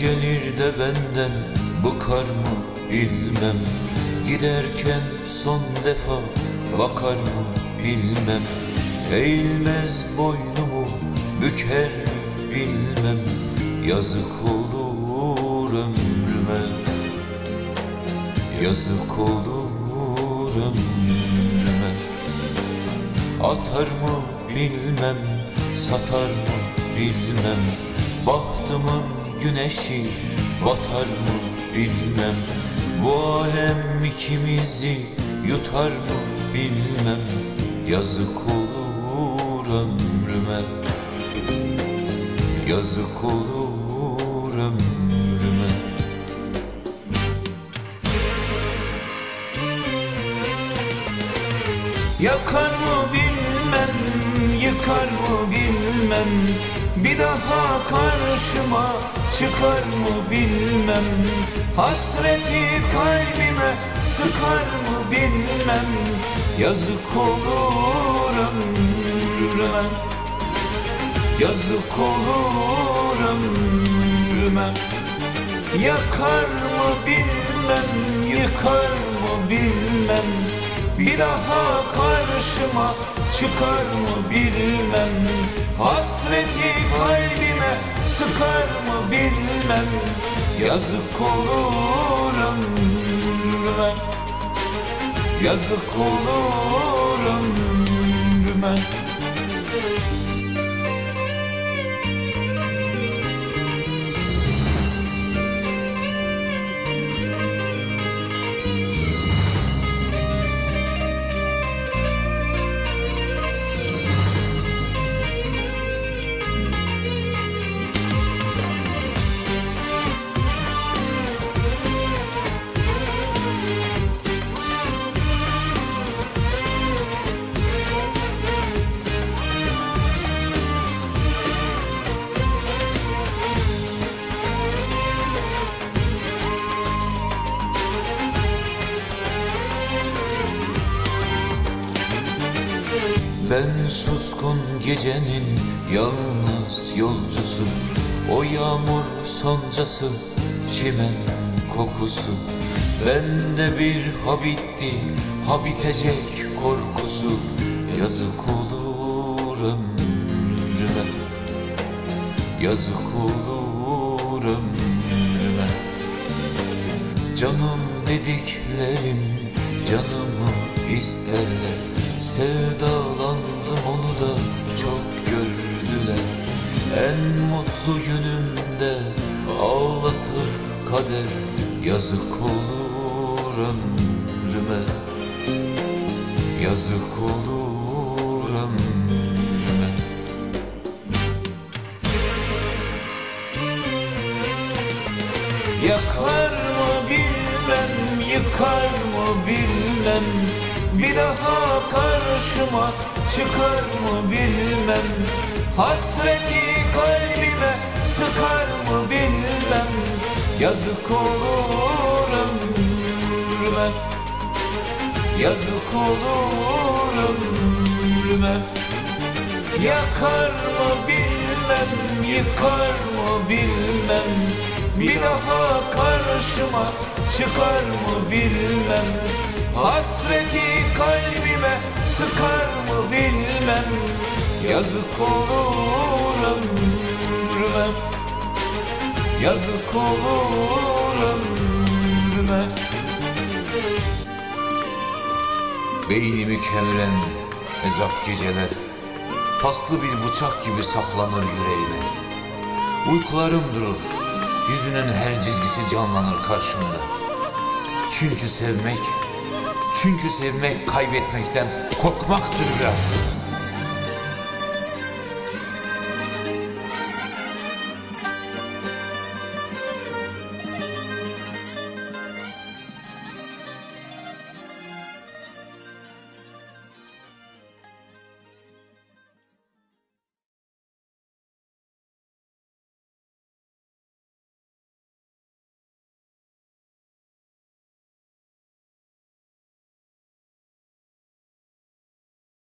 gelir de benden bıkar mı bilmem. Giderken son defa bakar mı bilmem. Eğilmez boynumu büker mi bilmem. Yazık olur ömrüme. Yazık olur ömrüme. Atar mı bilmem Satar mı bilmem. Bahtımın güneşi batar mı bilmem. Bu alem ikimizi yutar mı bilmem. Yazık olur ömrüme. Yazık olur ömrüme. Yakar mı bilmem, yıkar mı bilmem. Bir daha karşıma çıkar mı bilmem. Hasreti kalbime sıkar mı bilmem. Yazık olur ömrüme. Yazık olur ömrüme. Yakar mı bilmem, yıkar mı bilmem. Bir daha karşıma çıkar mı bilmem. Hasreti kalbime sıkar mı bilmem. Yazık olur ömrüme. Yazık olur ömrüme Ben suskun gecenin yalnız yolcusu. O yağmur soncası çimen kokusu. Bende bir habitti habitecek korkusu. Yazık olur ömrüme. Yazık olur ömrüme. Canım dediklerim canımı isterler Sevdalandım onu da çok gördüler. En mutlu günümde ağlatır kader Yazık olur ömrüme. Yazık olur ömrüme. Yakar mı bilmem, yıkar mı bilmem Bir daha karşıma çıkar mı bilmem. Hasreti kalbime sıkar mı bilmem. Yazık olur ömrüme. Yazık olur ömrüme. Yakar mı bilmem, yıkar mı bilmem. Bir daha karşıma çıkar mı bilmem Hasreti kalbime sıkar mı bilmem. Yazık olur ömrüme. Yazık olur ömrüme. Beynimi kemiren ezap geceler. Paslı bir bıçak gibi saplanır yüreğime. Uykularım durur Yüzünün her çizgisi canlanır karşımda. Çünkü sevmek Çünkü sevmek kaybetmekten korkmaktır biraz